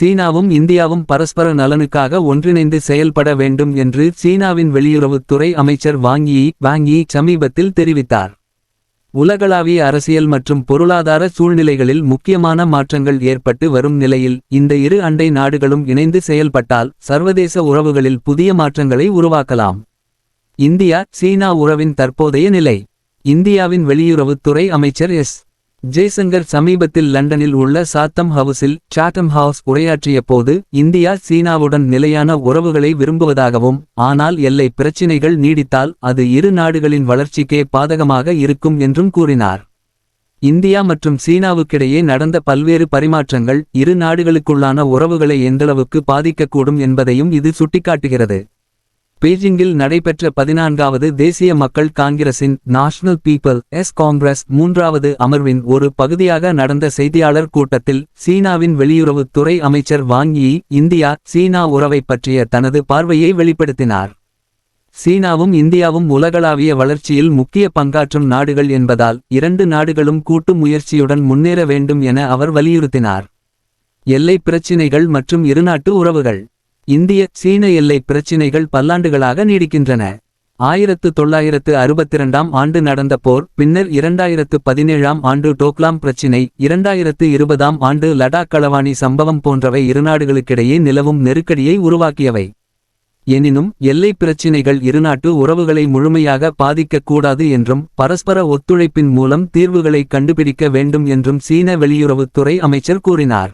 சீனாவும் இந்தியாவும் பரஸ்பர நலனுக்காக ஒன்றிணைந்து செயல்பட வேண்டும் என்று சீனாவின் வெளியுறவுத்துறை அமைச்சர் வாங்கியி வாங்கி சமீபத்தில் தெரிவித்தார். உலகளாவிய அரசியல் மற்றும் பொருளாதார சூழ்நிலைகளில் முக்கியமான மாற்றங்கள் ஏற்பட்டு வரும் நிலையில் இந்த இரு அண்டை நாடுகளும் இணைந்து செயல்பட்டால் சர்வதேச உறவுகளில் புதிய மாற்றங்களை உருவாக்கலாம். இந்தியா சீனா உறவின் தற்போதைய நிலை. இந்தியாவின் வெளியுறவுத்துறை அமைச்சர் எஸ். ஜெய்சங்கர் சமீபத்தில் லண்டனில் உள்ள சாத்தம் ஹவுஸில் சாட்டம் ஹவுஸ் உரையாற்றிய போது இந்தியா சீனாவுடன் நிலையான உறவுகளை விரும்புவதாகவும் ஆனால் எல்லை பிரச்சினைகள் நீடித்தால் அது இரு நாடுகளின் வளர்ச்சிக்கே பாதகமாக இருக்கும் என்றும் கூறினார். இந்தியா மற்றும் சீனாவுக்கிடையே நடந்த பல்வேறு பரிமாற்றங்கள் இரு நாடுகளுக்குள்ளான உறவுகளை எந்தளவுக்கு பாதிக்கக்கூடும் என்பதையும் இது சுட்டிக்காட்டுகிறது. பீஜிங்கில் நடைபெற்ற பதினான்காவது தேசிய மக்கள் காங்கிரசின் நேஷனல் பீப்பிள் எஸ் காங்கிரஸ் மூன்றாவது அமர்வின் ஒரு பகுதியாக நடந்த செய்தியாளர் கூட்டத்தில் சீனாவின் வெளியுறவுத்துறை அமைச்சர் வாங்கி இந்தியா சீனா உறவைப் பற்றிய தனது பார்வையை வெளிப்படுத்தினார். சீனாவும் இந்தியாவும் உலகளாவிய வளர்ச்சியில் முக்கிய பங்காற்றும் நாடுகள் என்பதால் இரண்டு நாடுகளும் கூட்டு முயற்சியுடன் முன்னேற வேண்டும் என அவர் வலியுறுத்தினார். எல்லை பிரச்சினைகள் மற்றும் இருநாட்டு உறவுகள். இந்திய சீன எல்லை பிரச்சினைகள் பல்லாண்டுகளாக நீடிக்கின்றன. ஆயிரத்து தொள்ளாயிரத்து அறுபத்திரண்டாம் ஆண்டு நடந்த போர் பின்னர் இரண்டாயிரத்து பதினேழாம் ஆண்டு டோக்லாம் பிரச்சினை இரண்டாயிரத்து இருபதாம் ஆண்டு லடாக் களவாணி சம்பவம் போன்றவை இருநாடுகளுக்கிடையே நிலவும் நெருக்கடியை உருவாக்கியவை. எனினும் எல்லை பிரச்சினைகள் இருநாட்டு உறவுகளை முழுமையாக பாதிக்கக் கூடாது என்றும் பரஸ்பர ஒத்துழைப்பின் மூலம் தீர்வுகளை கண்டுபிடிக்க வேண்டும் என்றும் சீன வெளியுறவுத்துறை அமைச்சர் கூறினார்.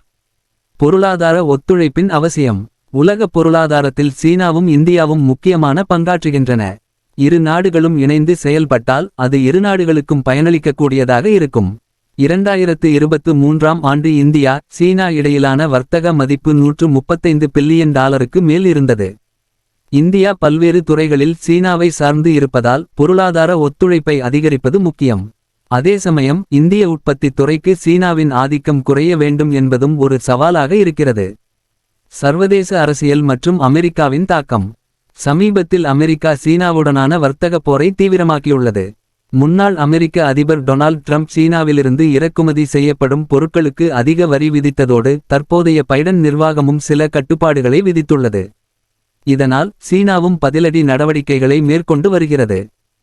பொருளாதார ஒத்துழைப்பின் அவசியம். உலக பொருளாதாரத்தில் சீனாவும் இந்தியாவும் முக்கியமான பங்காற்றுகின்றன. இரு நாடுகளும் இணைந்து செயல்பட்டால் அது இரு நாடுகளுக்கும் பயனளிக்கக்கூடியதாக இருக்கும். இரண்டாயிரத்து இருபத்து மூன்றாம் ஆண்டு இந்தியா சீனா இடையிலான வர்த்தக மதிப்பு நூற்று முப்பத்தைந்து பில்லியன் டாலருக்கு மேல் இருந்தது. இந்தியா பல்வேறு துறைகளில் சீனாவை சார்ந்து இருப்பதால் பொருளாதார ஒத்துழைப்பை அதிகரிப்பது முக்கியம். அதே சமயம் இந்திய உற்பத்தி துறைக்கு சீனாவின் ஆதிக்கம் குறைய வேண்டும் என்பதும் ஒரு சவாலாக இருக்கிறது. சர்வதேச அரசியல் மற்றும் அமெரிக்காவின் தாக்கம். சமீபத்தில் அமெரிக்கா சீனாவுடனான வர்த்தக போரை தீவிரமாக்கியுள்ளது. முன்னாள் அமெரிக்க அதிபர் டொனால்ட் ட்ரம்ப் சீனாவிலிருந்து இறக்குமதி செய்யப்படும் பொருட்களுக்கு அதிக வரி விதித்ததோடு தற்போதைய பைடன் நிர்வாகமும் சில கட்டுப்பாடுகளை விதித்துள்ளது. இதனால் சீனாவும் பதிலடி நடவடிக்கைகளை மேற்கொண்டு வருகிறது.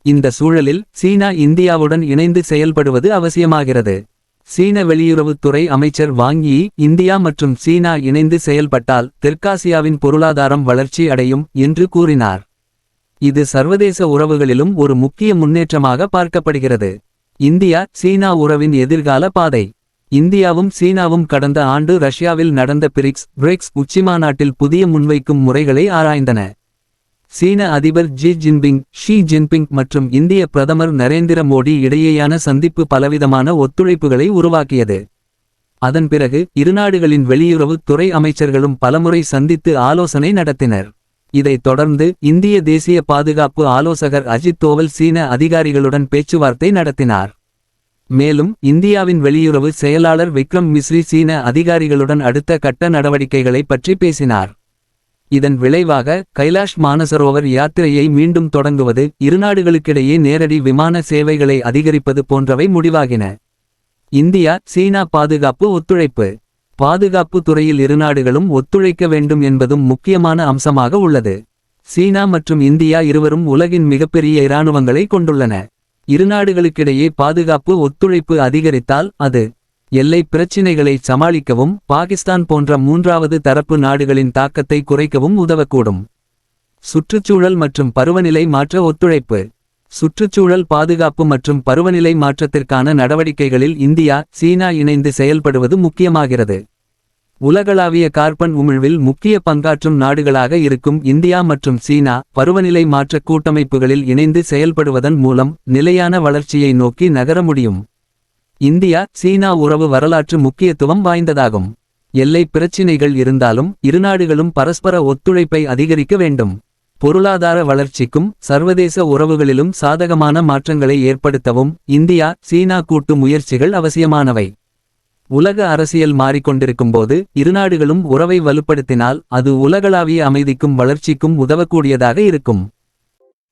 இந்த சூழலில் சீனா இந்தியாவுடன் இணைந்து செயல்படுவது அவசியமாகிறது. சீன வெளியுறவுத்துறை அமைச்சர் வாங்கி இந்தியா மற்றும் சீனா இணைந்து செயல்பட்டால் தெற்காசியாவின் பொருளாதாரம் வளர்ச்சி அடையும் என்று கூறினார். இது சர்வதேச உறவுகளிலும் ஒரு முக்கிய முன்னேற்றமாக பார்க்கப்படுகிறது. இந்தியா சீனா உறவின் எதிர்கால பாதை. இந்தியாவும் சீனாவும் கடந்த ஆண்டு ரஷ்யாவில் நடந்த பிரிக்ஸ் பிரிக்ஸ் உச்சிமாநாட்டில் புதிய முன்வைக்கும் முறைகளை ஆராய்ந்தன. சீன அதிபர் ஜி ஜின்பிங் ஷி ஜின்பிங் மற்றும் இந்திய பிரதமர் நரேந்திர மோடி இடையேயான சந்திப்பு பலவிதமான ஒத்துழைப்புகளை உருவாக்கியது. அதன் பிறகு இருநாடுகளின் வெளியுறவு துறை அமைச்சர்களும் பலமுறை சந்தித்து ஆலோசனை நடத்தினர். இதைத் தொடர்ந்து இந்திய தேசிய பாதுகாப்பு ஆலோசகர் அஜித் தோவல் சீன அதிகாரிகளுடன் பேச்சுவார்த்தை நடத்தினார். மேலும் இந்தியாவின் வெளியுறவு செயலாளர் விக்ரம் மிஸ்ரி சீன அதிகாரிகளுடன் அடுத்த கட்ட நடவடிக்கைகளை பற்றி பேசினார். இதன் விளைவாக கைலாஷ் மானசரோவர் யாத்திரையை மீண்டும் தொடங்குவது இருநாடுகளுக்கிடையே நேரடி விமான சேவைகளை அதிகரிப்பது போன்றவை முடிவாகின. இந்தியா சீனா பாதுகாப்பு ஒத்துழைப்பு. பாதுகாப்பு துறையில் இருநாடுகளும் ஒத்துழைக்க வேண்டும் என்பதும் முக்கியமான அம்சமாக உள்ளது. சீனா மற்றும் இந்தியா இருவரும் உலகின் மிகப்பெரிய இராணுவங்களை கொண்டுள்ளன. இருநாடுகளுக்கிடையே பாதுகாப்பு ஒத்துழைப்பு அதிகரித்தால் அது எல்லை பிரச்சினைகளை சமாளிக்கவும் பாகிஸ்தான் போன்ற மூன்றாவது தரப்பு நாடுகளின் தாக்கத்தை குறைக்கவும் உதவக்கூடும். சுற்றுச்சூழல் மற்றும் பருவநிலை மாற்ற ஒத்துழைப்பு. சுற்றுச்சூழல் பாதுகாப்பு மற்றும் பருவநிலை மாற்றத்திற்கான நடவடிக்கைகளில் இந்தியா சீனா இணைந்து செயல்படுவது முக்கியமாகிறது. உலகளாவிய கார்பன் உமிழ்வில் முக்கிய பங்காற்றும் நாடுகளாக இருக்கும் இந்தியா மற்றும் சீனா பருவநிலை மாற்ற கூட்டமைப்புகளில் இணைந்து செயல்படுவதன் மூலம் நிலையான வளர்ச்சியை நோக்கி நகர முடியும். இந்தியா சீனா உறவு வரலாற்று முக்கியத்துவம் வாய்ந்ததாகும். எல்லை பிரச்சினைகள் இருந்தாலும் இருநாடுகளும் பரஸ்பர ஒத்துழைப்பை அதிகரிக்க வேண்டும். பொருளாதார வளர்ச்சிக்கும் சர்வதேச உறவுகளிலும் சாதகமான மாற்றங்களை ஏற்படுத்தவும் இந்தியா சீனா கூட்டு முயற்சிகள் அவசியமானவை. உலக அரசியல் மாறிக்கொண்டிருக்கும்போது இருநாடுகளும் உறவை வலுப்படுத்தினால் அது உலகளாவிய அமைதிக்கும் வளர்ச்சிக்கும் உதவக்கூடியதாக இருக்கும்.